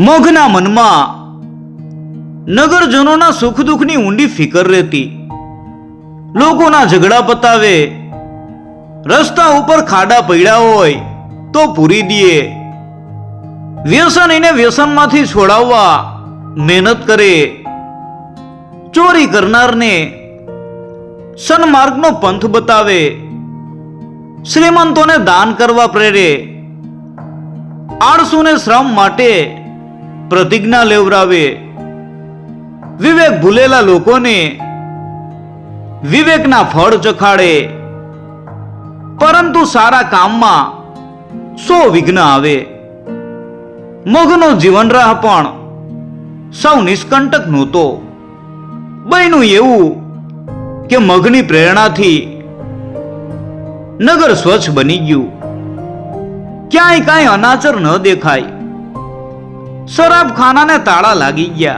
મગના મનમાં. નગરજનોના સુખ દુઃખની ઊંડી ફિકર રહેતી. લોકોના ઝઘડા પતાવે. રસ્તા ઉપર ખાડા પડ્યા હોય તો પૂરી દે વ્યસન એને વ્યસનમાંથી છોડાવવા મહેનત કરે. ચોરી કરનારને સન્માર્ગનો પંથ બતાવે. શ્રીમંતોને દાન કરવા પ્રેરે. આળસુને શ્રમ માટે પ્રતિજ્ઞા લેવરાવે વિવેક ભૂલેલા લોકોને વિવેકના ફળ ચખાડે. પરંતુ સારા કામમાં સો વિઘ્ન આવે. મગનો જીવન રાહ પણ સૌ નિષ્કંટક નહોતો. બન્યું એવું કે મગની પ્રેરણાથી નગર સ્વચ્છ બની ગયું. ક્યાંય કાંઈ અનાચર ન દેખાય. શરાબ ખાનાને તાળા લાગી ગયા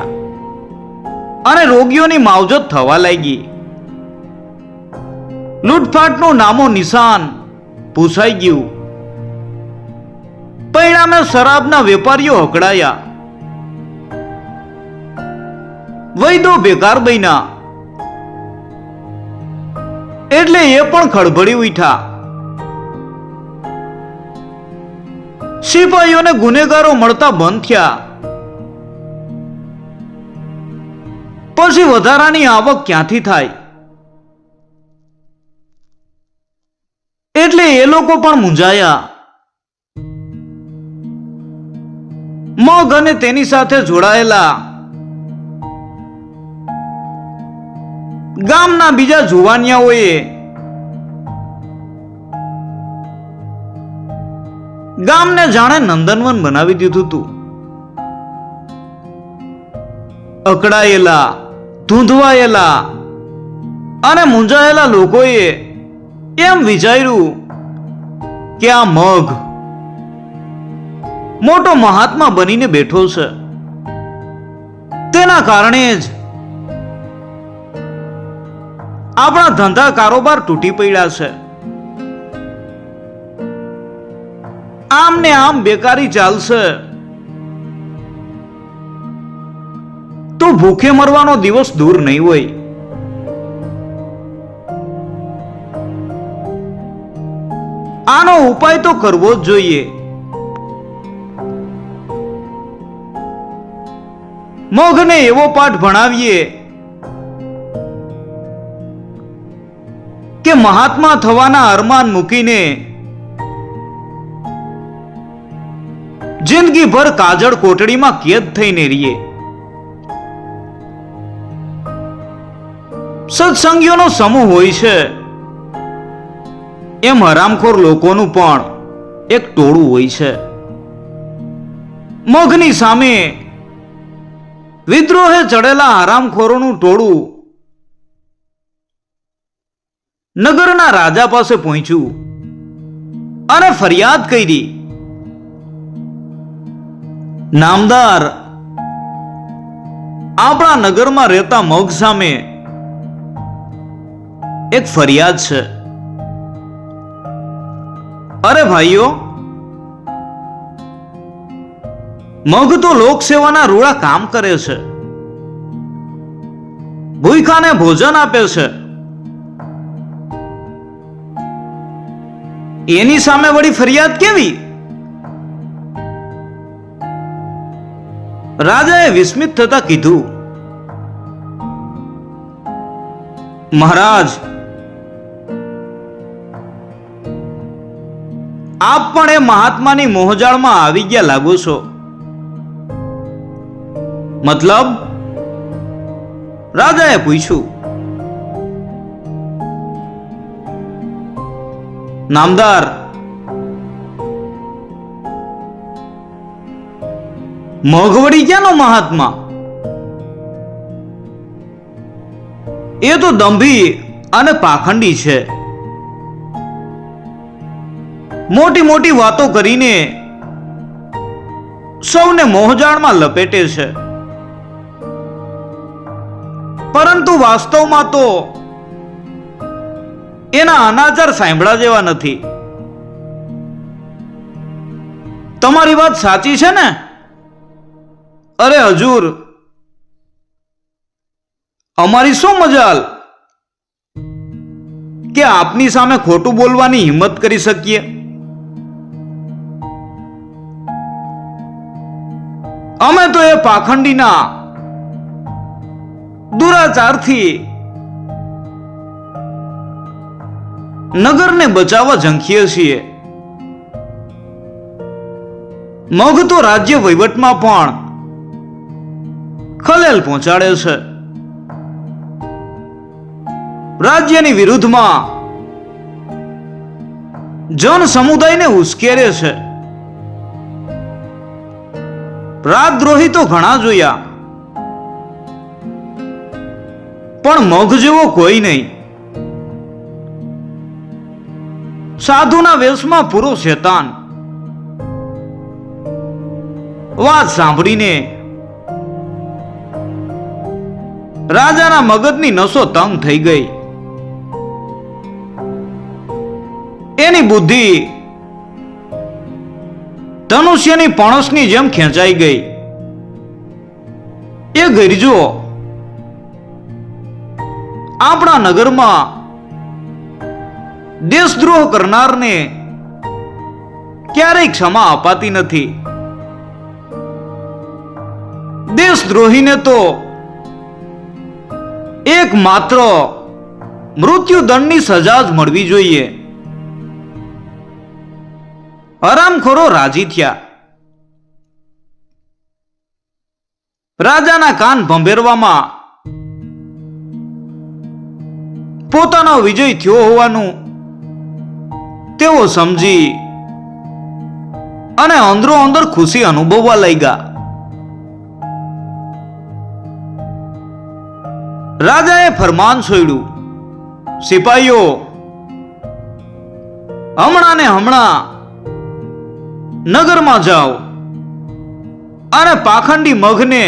અને રોગીઓની માવજત થવા લાગી. લૂંટફાટનું નામો નિશાન પૂછાઈ ગયું. પરિણામે શરાબના વેપારીઓ હકડાયા. વૈદો બેકાર બન્યા. એટલે એ પણ ખળભળી ઉઠ્યા. સિપાહીઓને ગુનેગારો મળતા બંધ થયા. પછી વધારાની આવક ક્યાંથી થાય? એટલે એ લોકો પણ મૂંઝાયા. મગ અને તેની સાથે જોડાયેલા. ગામના બીજા જુવાનિયાઓએ ગામને જાણે નંદનવન બનાવી દીધું હતું અકળાયેલા, ધૂંધવાયેલા અને મૂંઝાયેલા લોકોએ એમ વિચાર્યું કે આ મગ મોટો મહાત્મા બનીને બેઠો છે. તેના કારણે જ આપણા ધંધા કારોબાર તૂટી પડ્યા છે. આમ ને આમ બેકારી ચાલશે. તો ભૂખે મરવાનો દિવસ દૂર નહીં હોય. આનો ઉપાય તો કરવો જ જોઈએ. મોઘને એવો પાઠ ભણાવીએ કે મહાત્મા થવાના અરમાન મૂકીને જિંદગીભર કાજળ કોટડીમાં કેદ થઈને રહીએ. સત્સંગીઓનો સમૂહ હોય છે. એમ હરામખોર લોકોનું પણ એક ટોળું હોય છે. મગની સામે વિદ્રોહે ચડેલા હરામખોરોનું ટોળું નગરના રાજા પાસે પહોંચ્યું અને ફરિયાદ કરી. નામદાર આપણા નગરમાં રહેતા મગ સામે એક ફરિયાદ છે. અરે ભાઈઓ, મગ તો લોકસેવાના રૂડા કામ કરે છે. ભૂખાને ભોજન આપે છે. એની સામે વળી ફરિયાદ કેવી? રાજાએ વિસ્મિત થતા કીધું, મહારાજ, આપ પણ એ મહાત્માની મોહજાળમાં આવી ગયા લાગો છો. મતલબ? રાજાએ પૂછ્યું, નામદાર મગવડી ક્યાંનો મહાત્મા? એ તો દંભી અને પાખંડી છે. મોટી મોટી વાતો કરીને સૌને મોહજાળમાં લપેટે છે. પરંતુ વાસ્તવમાં તો એના અનાચાર સાંભળા જેવા નથી. તમારી વાત સાચી છે ને? અરે હજુર, અમારી શું મજાલ? કે આપની સામે ખોટું બોલવાની હિંમત કરી શકીએ? અમે તો એ પાખંડીના દુરાચારથી નગરને બચાવવા ઝંખીએ છીએ. મગ તો રાજ્ય વહીવટમાં પણ ખલેલ પહોંચાડે છે. રાજ્યની વિરુદ્ધમાં જન સમુદાયને ઉશ્કેરે છે. રાજદ્રોહી તો ઘણા જોયા. પણ મગ જેવો કોઈ નહીં. સાધુના વેશમાં પૂરો શેતાન. વાત સાંભળીને રાજાના મગજની નસો તંગ થઈ ગઈ. એની બુદ્ધિ ધનુષ્યની પણસની જેમ ખેંચાઈ ગઈ. એ ગરજો આપણા નગરમાં દેશદ્રોહ કરનારને ક્યારેય ક્ષમા અપાતી નથી. દેશદ્રોહીને તો એક માત્ર મૃત્યુદંડની સજા જ મળવી જોઈએ. હરામખોરો રાજી થયા. રાજાના કાન ભંભેરવામાં પોતાનો વિજય થયો હોવાનું તેઓ સમજી અને અંદરો અંદર ખુશી અનુભવવા લાગ્યા. રાજાએ ફરમાન છોડ્યું સિપાહીઓ હમણાં ને હમણાં નગરમાં જાઓ. અને પાખંડી મગને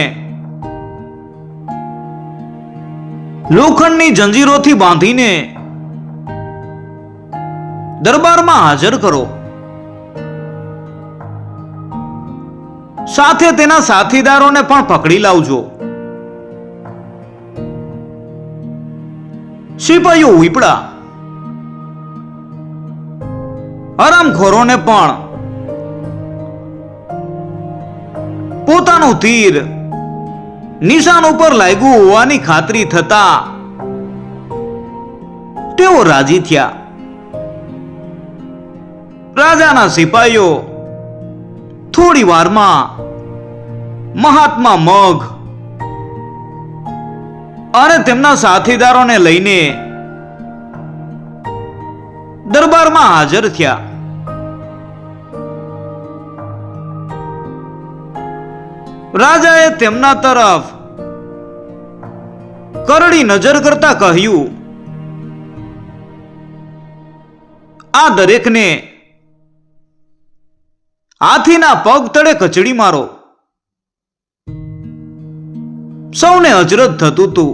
લોખંડની જંજીરોથી બાંધીને દરબારમાં હાજર કરો. સાથે તેના સાથીદારોને પણ પકડી લાવજો. સિપાહીઓ ઉપડા. હરામખોરોને પણ પોતાનું તીર નિશાન ઉપર લાગ્યું હોવાની ખાતરી થતા તેઓ રાજી થયા. રાજાના સિપાહીઓ થોડી વારમાં મહાત્મા મગ અને તેમના સાથીદારોને લઈને દરબારમાં હાજર થયા. રાજાએ તેમના તરફ કરડી નજર કરતા કહ્યું, આ દરેકને હાથીના પગ તળે કચડી મારો. સૌને અજરત થતું હતું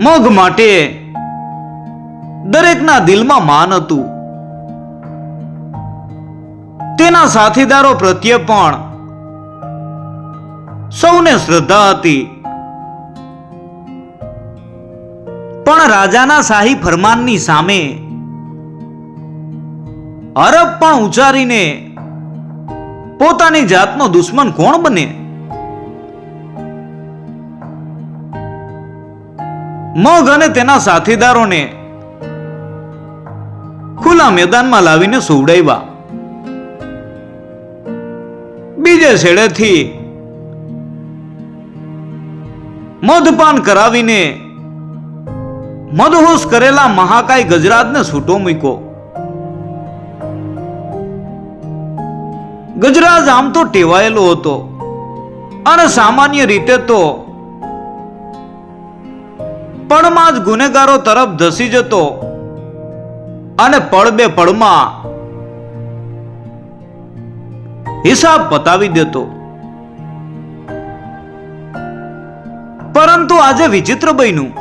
મગ માટે. દરેકના દિલમાં માન હતું. તેના સાથીદારો પ્રત્યે પણ સૌને શ્રદ્ધા હતી. પણ રાજાના શાહી ફરમાનની સામે અરબ પણ ઉચ્ચારીને પોતાની જાતનો દુશ્મન કોણ બને? મગ અને તેના સાથીદારોને ખુલ્લા મેદાનમાં લાવીને સુવડાવ્યા. બીજે છેડેથી મધપાન કરાવીને મધહોશ કરેલા મહાકાય ગજરાજને છૂટો મૂક્યો. ગજરાજ આમ તો ટેવાયેલો હતો અને સામાન્ય રીતે તો પળમાં જ ગુનેગારો તરફ ધસી જતો અને પળ બે પળમાં હિસાબ પતાવી દેતો. પરંતુ આજે વિચિત્ર બન્યું.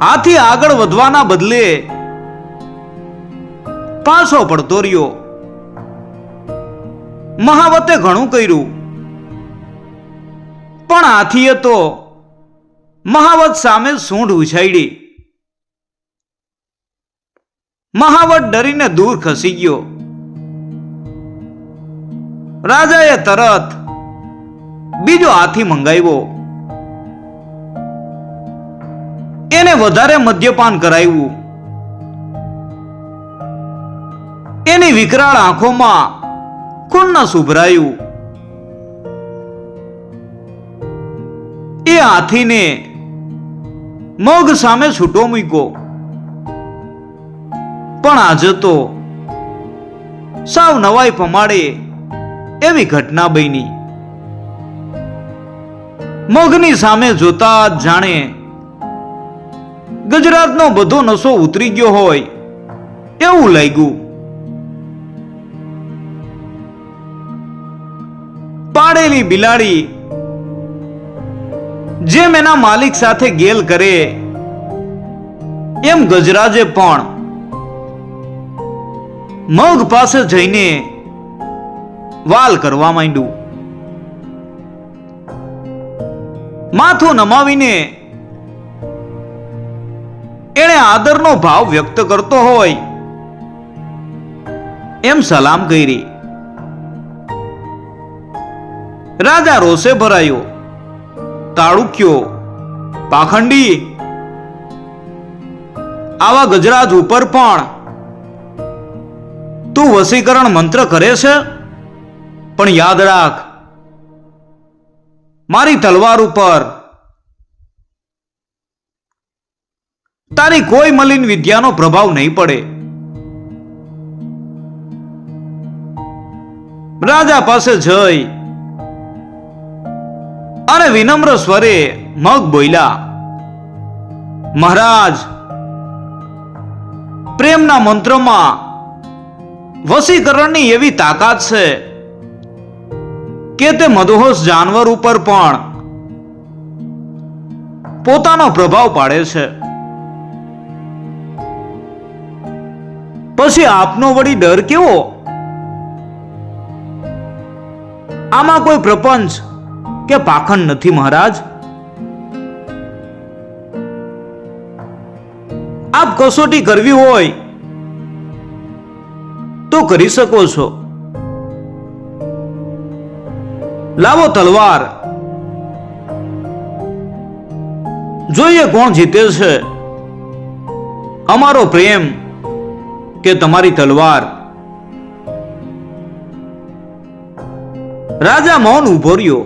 આથી આગળ વધવાના બદલે પાછો પડતો રહ્યો. મહાવતે ઘણું કર્યું. પણ હાથીએ તો મહાવત સામે સૂંઢ ઉછાડી મહાવત ડરીને દૂર ખસી ગયો. રાજાએ તરત બીજો હાથી મંગાવ્યો. એને વધારે મદ્યપાન કરાવ્યું. એની વિકરાળ આંખોમાં ખૂન્ન સુભરાયું એ હાથીને મગ સામે છૂટો મૂક્યો. પણ આજે તો સાવ નવાઈ પમાડે એવી ઘટના બની. મગની સામે જોતા જાણે ગુજરાતનો બધો નશો ઉતરી ગયો હોય એવું લાગ્યું. પાડેલી બિલાડી જેમ એના માલિક સાથે ગેલ કરે, એમ ગજરાજે પણ મગ પાસે જઈને વાલ કરવા માંડ્યું. માથું નમાવીને એણે આદરનો ભાવ વ્યક્ત કરતો હોય, એમ સલામ કરી. રાજા રોષે ભરાયો. તાળુક્યો. પાખંડી. આવા ગજરાજ ઉપર પણ તું વસીકરણ મંત્ર કરે છે? પણ યાદ રાખ, મારી તલવાર ઉપર તારી કોઈ મલિન વિદ્યાનો પ્રભાવ નહીં પડે. રાજા પાસે જઈ અને વિનમ્ર સ્વરે મગ બોલ્યા મહારાજ, પ્રેમના મંત્રમાં વસીકરણની એવી તાકાત છે કે તે મધુહોશ જાનવર ઉપર પણ પોતાનો પ્રભાવ પાડે છે. પછી આપનો વળી ડર કેવો? આમાં કોઈ પ્રપંચ કે પાખંડ નથી મહારાજ? આપ કસોટી કરવી હોય તો કરી શકો છો. લાવો તલવાર. જોઈએ કોણ જીતે છે. અમારો પ્રેમ કે તમારી તલવાર. રાજા મૌન ઊભો રહ્યો.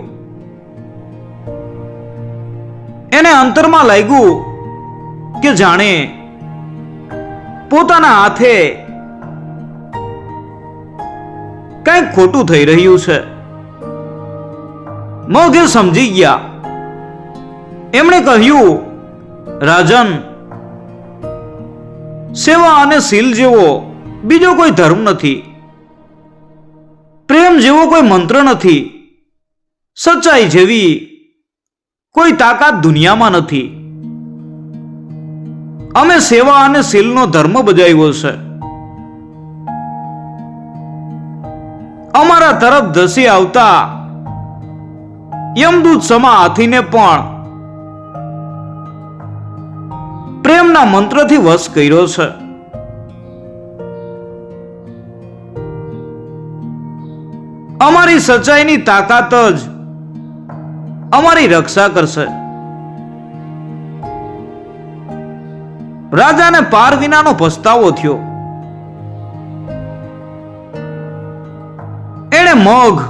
એને અંતરમાં લાગ્યું કે જાણે પોતાના હાથે કંઈક ખોટું થઈ રહ્યું છે. મોઘે સમજી ગયા. એમણે કહ્યું, રાજન, સેવા અને શીલ જેવો બીજો કોઈ ધર્મ નથી. પ્રેમ જેવો કોઈ મંત્ર નથી. સચ્ચાઈ જેવી કોઈ તાકાત દુનિયામાં નથી. અમે સેવા અને શીલનો ધર્મ બજાવ્યો છે. અમારા તરફ ધસી આવતા યમદૂત સમા હાથીને પણ પ્રેમના મંત્રથી વશ કર્યો છે. અમારી સચ્ચાઈની તાકાત જ અમારી રક્ષા કરશે. રાજાને પાર વિનાનો પસ્તાવો થયો. એણે મગ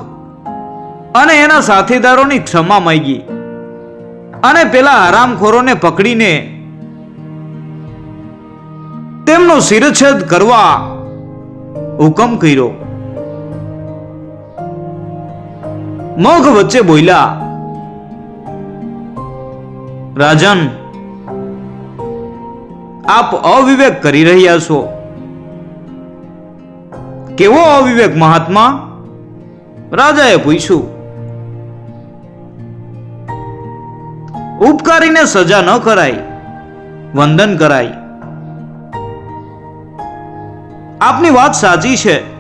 અને એના સાથીદારોની ક્ષમા માંગી અને પેલા આરામખોરોને પકડીને તેમનો શિરછેદ કરવા હુકમ કર્યો. મોઘ વચ્ચે બોલ્યા રાજન, આપ અવિવેક કરી રહ્યા છો. કેવો અવિવેક મહાત્મા? રાજાએ પૂછ્યું. ઉપકારીને સજા ન કરાય, વંદન કરાય. આપની વાત સાચી છે.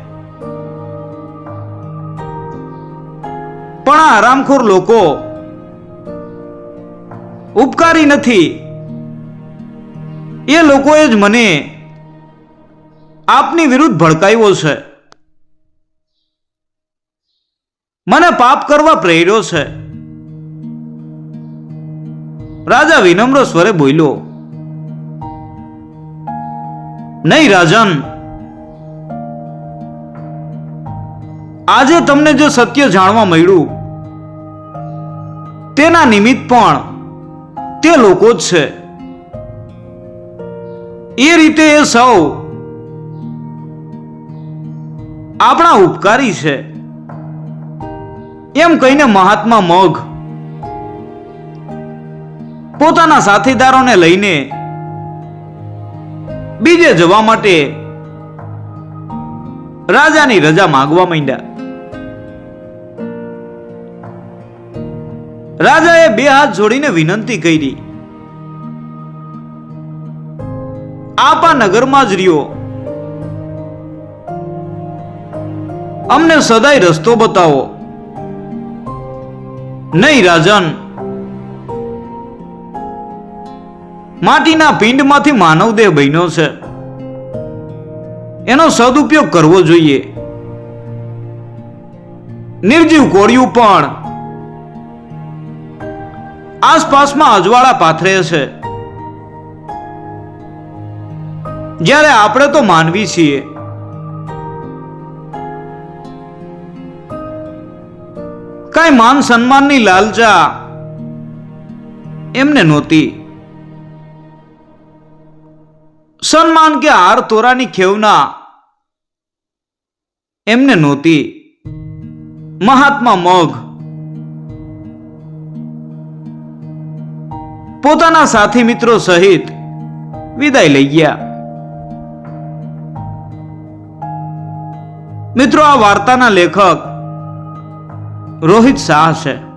પણ આરામખોર લોકો ઉપકારી નથી. એ લોકોએ જ મને આપની વિરુદ્ધ ભડકાવ્યો છે. મને પાપ કરવા પ્રેર્યો છે. રાજા વિનમ્ર સ્વરે બોલ્યો, નહીં રાજન, આજે તમને જે સત્ય જાણવા મળ્યું, તેના નિમિત્ત પણ તે લોકો જ છે. એ રીતે એ સૌ આપણા ઉપકારી છે. એમ કહીને મહાત્મા મગ પોતાના સાથીદારોને લઈને બીજે જવા માટે રાજાની રજા માંગવા માંડ્યા. રાજાએ બે હાથ જોડીને વિનંતી કરી. આપ નગરમાં જ રહ્યો. અમને સદાય રસ્તો બતાવો. નહીં, રાજન. માટીના પિંડમાંથી માનવદેહ બન્યો છે. એનો સદુપયોગ કરવો જોઈએ. નિર્જીવ કોળિયું પણ આસપાસમાં અજવાળા પાથરે છે. જ્યારે આપણે તો માનવી છીએ. કઈ માન સન્માનની લાલચા એમને નહોતી. સન્માન કે હાર તોરાની ખેવના એમને નહોતી. મહાત્મા મગ પોતાના સાથી મિત્રો સહિત વિદાય લઈ ગયા. મિત્રો આ વાર્તાના લેખક રોહિત શાહ છે.